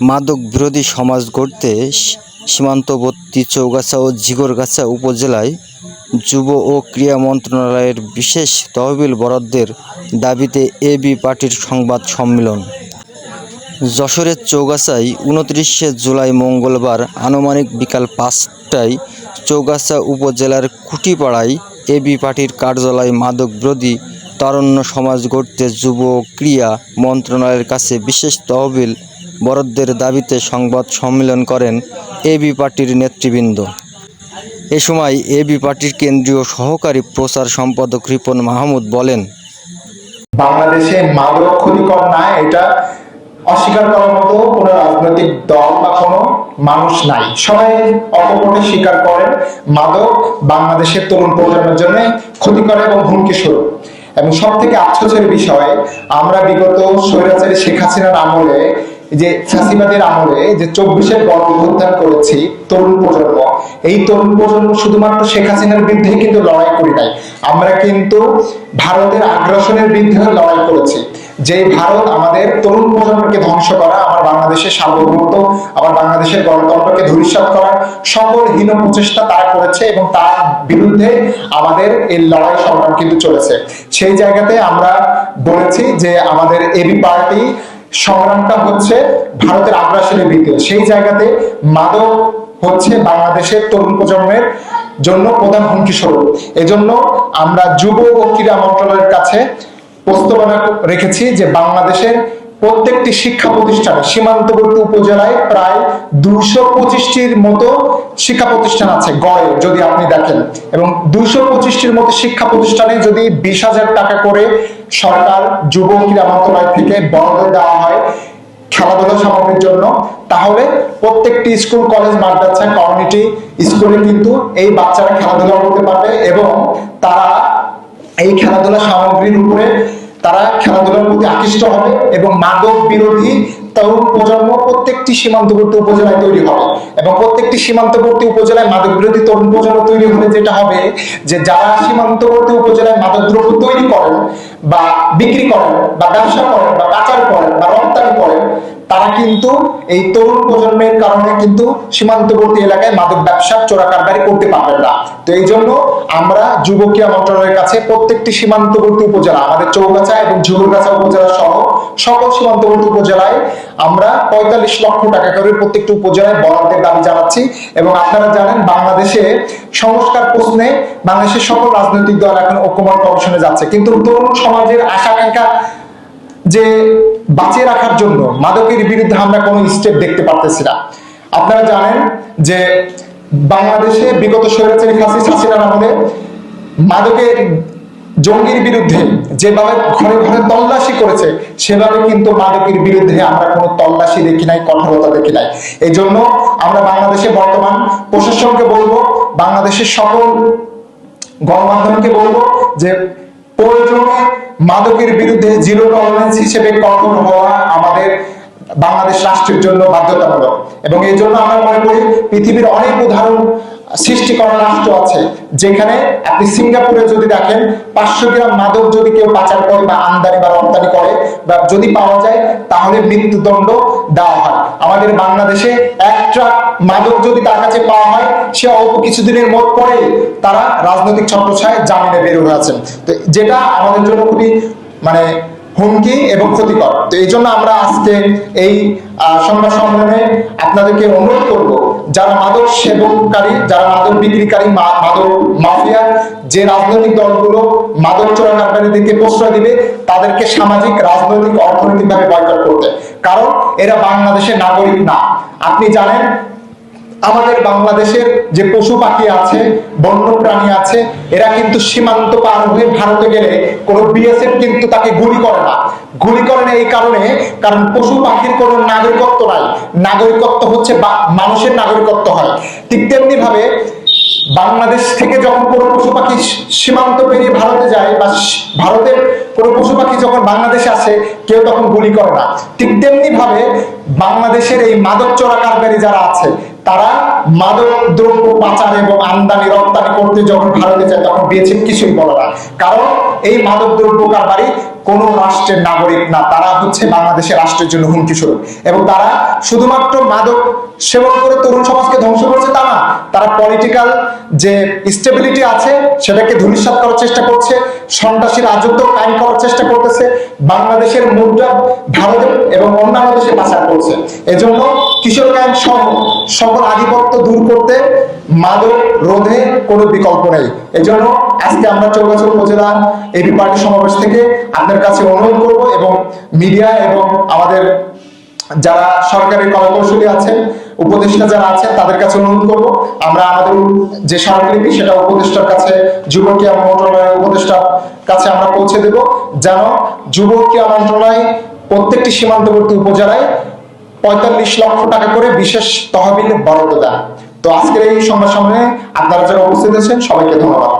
মাদক বিরোধী সমাজ গড়তে সীমান্তবর্তী চৌগাছা ও ঝিগরগাছা উপজেলায় যুব ও ক্রীড়া মন্ত্রণালয়ের বিশেষ তহবিল বরাদ্দের দাবিতে এ বি পার্টির সংবাদ সম্মেলন। যশোরের চৌগাছায় উনত্রিশে জুলাই মঙ্গলবার আনুমানিক বিকাল পাঁচটায় চৌগাছা উপজেলার কুটিপাড়ায় এ বি পার্টির কার্যালয় মাদক বিরোধী তারণ্য সমাজ গড়তে যুব ক্রিয়া মন্ত্রণালয়ের কাছে বিশেষ তহবিল বরাদ্দের দাবিতে সংবাদ সম্মেলন করেন এবি পার্টির নেতৃবৃন্দ। এ সময় এবি পার্টির কেন্দ্রীয় সহকারী প্রচার সম্পাদক রিপন মাহমুদ বলেন, বাংলাদেশে মাদক ক্ষতিকর না, এটা অস্বীকার করার মতো কোনো রাজনৈতিক দল বা কোনো মানুষ নাই। সবাই অকপটে স্বীকার করেন মাদক বাংলাদেশের তরুণ প্রজন্মের জন্য ক্ষতিকর এবং হুমকি স্বরূপ এবং সব থেকে আশ্চর্যের বিষয়, আমরা বিগত স্বৈরাচারী শেখ হাসিনার আমলে যে ফ্যাসিবাদের আমলে যে চব্বিশের গণ অভ্যুত্থান করেছি তরুণ প্রজন্ম, এই তরুণ প্রজন্ম শুধুমাত্র শেখ হাসিনার বিরুদ্ধে কিন্তু লড়াই করি নাই। আমরা কিন্তু ভারতের আগ্রাসনের বিরুদ্ধে লড়াই করেছি। যে ভারত আমাদের তরুণ প্রজন্মকে ধ্বংস করা আমার বাংলাদেশের সার্বভৌমত্ব আমার বাংলাদেশের গণতন্ত্রকে ধূলিসাৎ করার সকল হীন প্রচেষ্টা তারা করেছে এবং তার বিরুদ্ধে আমাদের এই লড়াই সংগ্রাম কিন্তু চলেছে। সেই জায়গাতে আমরা বলেছি যে আমাদের এবি পার্টি সংগ্রামটা হচ্ছে ভারতের আগ্রাসনের ভিত্তিতে। সেই জায়গাতে মাদক হচ্ছে বাংলাদেশের তরুণ প্রজন্মের জন্য প্রধান হুমকি স্বরূপ। এজন্য আমরা যুব ও ক্রীড়া মন্ত্রণালয়ের কাছে প্রস্তাবনা রেখেছি যে বাংলাদেশের প্রত্যেকটি শিক্ষা প্রতিষ্ঠানে, সীমান্তবর্তী উপজেলায় প্রায় দুইশো পঁচিশটির মতো শিক্ষা প্রতিষ্ঠান আছে, গড়ে, যদি আপনি দেখেন। এবং দুইশো পঁচিশটির মতো শিক্ষা প্রতিষ্ঠানে যদি বিশ হাজার টাকা করে সরকার যুব ক্রীড়া মন্ত্রণালয় থেকে বরাদ্দ দেওয়া হয় খেলাধুলা সামগ্রীর জন্য। তাহলে প্রত্যেকটি স্কুল, কলেজ, মাদ্রাসা, কমিউনিটি স্কুলে কিন্তু এই বাচ্চারা খেলাধুলা করতে পারবে এবং তারা এই খেলাধুলা সামগ্রীর উপরে তারা খেলাধুলার প্রতি আকৃষ্ট হবে এবং মাদক বিরোধী তরুণ প্রজন্ম প্রত্যেকটি সীমান্তবর্তী উপজেলায় তৈরি হবে। এবং প্রত্যেকটি সীমান্তবর্তী উপজেলায় মাদক বিরোধী তরুণ প্রজন্ম তৈরি হলে যেটা হবে যে যারা সীমান্তবর্তী উপজেলায় মাদক দ্রব্য তৈরি করেন বা বিক্রি করেন বা ব্যবসা করেন বা পাচার করেন বা রপ্তানি করেন, তারা কিন্তু এই তরুণ প্রজন্মের কারণে কিন্তু সীমান্তবর্তী এলাকায় মাদক ব্যবসা চোরা কারবারি করতে পারবেন না। তো এই জন্য আমরা যুবকিয়া মন্ত্রণালয়ের কাছে প্রত্যেকটি সীমান্তবর্তী উপজেলা, আমাদের চৌগাছা এবং ঝুগুরগাছা উপজেলা সহ সকল সীমান্তবর্তী উপজেলায় আমরা পঁয়তাল্লিশ লক্ষ টাকা করে প্রত্যেকটি উপজেলায় বরাদ্দের দাবি জানাচ্ছি এবং আপনারা জানেন বাংলাদেশে সংস্কার প্রশ্নে বাংলাদেশের সকল রাজনৈতিক দল এখন ঐক্যমত কমিশনে যাচ্ছে। কিন্তু তরুণ সমাজের আশা আকাঙ্ক্ষা যে বাঁচিয়ে রাখার জন্য মাদকের বিরুদ্ধে আমরা কোনো স্টেপ দেখতে পারতেছি না। আপনারা জানেন যে বাংলাদেশে বিগত স্বৈরাচারী ফাঁসি মাদকের জঙ্গির বিরুদ্ধে যেভাবে ঘরে ঘরে তল্লাশি করেছে, সেভাবে কিন্তু মাদকের বিরুদ্ধে আমরা কোনো তল্লাশি দেখি নাই, কঠোরতা দেখি নাই। এই জন্য আমরা বাংলাদেশে বর্তমান প্রশাসনকে বলব, বাংলাদেশের সকল গণমাধ্যমকে বলব যে প্রয়োজনে মাদকের বিরুদ্ধে জিরো টলারেন্স হিসেবে কঠোর হওয়া আমাদের বাংলাদেশ রাষ্ট্রের জন্য বাধ্যতামূলক। এবং এই জন্য আমরা মনে করি পৃথিবীর অনেক উদাহরণ সৃষ্টি করা রাষ্ট্র আছে, যেখানে আপনি সিঙ্গাপুরে যদি দেখেন, পাঁচশো গ্রাম মাদক যদি কেউ পাচার করে বা আমদানি বা রপ্তানি করে, বা যদি পাওয়া যায়, তাহলে মৃত্যুদণ্ড দেওয়া হয়। আমাদের বাংলাদেশে এক ট্রাক মাদক যদি তার কাছে পাওয়া হয়, সে অল্প কিছুদিনের মত পরে তারা রাজনৈতিক ছত্রছায় জামিনে বের হয়ে আছেন। তো যেটা আমাদের জন্য খুবই মানে হুমকি এবং ক্ষতিকর। তো এই জন্য আমরা আজকে এই সংবাদ সম্মেলনে আপনাদেরকে অনুরোধ করব, যারা মাদক সেবনকারী, যারা মাদক বিক্রিকারী মাদক মাফিয়া, যে রাজনৈতিক দলগুলো মাদক চোরাকারীদেরকে প্রশ্রয় দিবে, তাদেরকে সামাজিক, রাজনৈতিক, অর্থনৈতিকভাবে বয়কট করতে। কারণ এরা বাংলাদেশের নাগরিক না। আপনি জানেন আমাদের বাংলাদেশের যে পশু পাখি আছে, বন্য প্রাণী আছে, এরা কিন্তু সীমান্ত পার হয়ে ভারতে গেলে কোনো বিএসএফ কিন্তু তাকে গুলি করে না। গুলি করে না এই কারণে, কারণ পশু পাখির কোনো নাগরিকত্ব নাই। নাগরিকত্ব হচ্ছে মানুষের নাগরিকত্ব হয়। ঠিক তেমনি ভাবে বাংলাদেশ থেকে যখন কোনো পশু পাখি সীমান্ত পেরিয়ে ভারতে যায় বা ভারতের কোনো পশু পাখি যখন বাংলাদেশে আসে, কেউ তখন গুলি করে না। ঠিক তেমনি ভাবে বাংলাদেশের এই মাদক চোরা কারবারি যারা আছে তারা মাদক, দ্রব্য পাচার এবং আমদানি, রপ্তানি করতে যখন ভারতে যায়, তখন বিএসএফ কিছুই বলে না। কারণ এই মাদক, দ্রব্য কারবারি কোন রাষ্ট্রের নাগরিক না, তারা হচ্ছে বাংলাদেশের রাষ্ট্রের জন্য হুমকি স্বরূপ। এবং তারা শুধুমাত্র মাদক সেবন করে তরুণ সমাজকে ধ্বংস করেছে তা না, তারা পলিটিক্যাল যে স্টেবিলিটি আছে, সেটাকে ধূলিসাৎ করার চেষ্টা করছে, সন্ত্রাসী রাজত্ব কায়েম করার চেষ্টা করতেছে, বাংলাদেশের মুদ্রা ভারত এবং অন্যান্য দেশে পাচার করছে। এজন্য কিশোরগঞ্জ সহ সকল আধিপত্য দূর করতে মাদক রোধে কোনো বিকল্প নেই। এজন্য আজকে আমরা চৌগাছা উপজেলা এবি পার্টি সমাবেশ থেকে আপনার কাছে অনুরোধ করব এবং মিডিয়া এবং আমাদের যারা সরকারি কলাকৌশলী আছেন, উপদেষ্টা যারা আছেন, তাদের কাছে অনুরোধ করব। আমরা আমাদের যে স্মারকলিপি, সেটা উপদেষ্টার কাছে যুব ক্রিয়া মন্ত্রণালয়ের উপদেষ্টার কাছে আমরা পৌঁছে দেব। যেন যুব ক্রিয়া মন্ত্রণালয় প্রত্যেকটি সীমান্তবর্তী উপজেলায় পঁয়তাল্লিশ লক্ষ টাকা করে বিশেষ তহবিল বরাদ্দ দেন। তো আজকের এই সংবাদ সম্মেলনে আপনারা যারা উপস্থিত আছেন, সবাইকে ধন্যবাদ।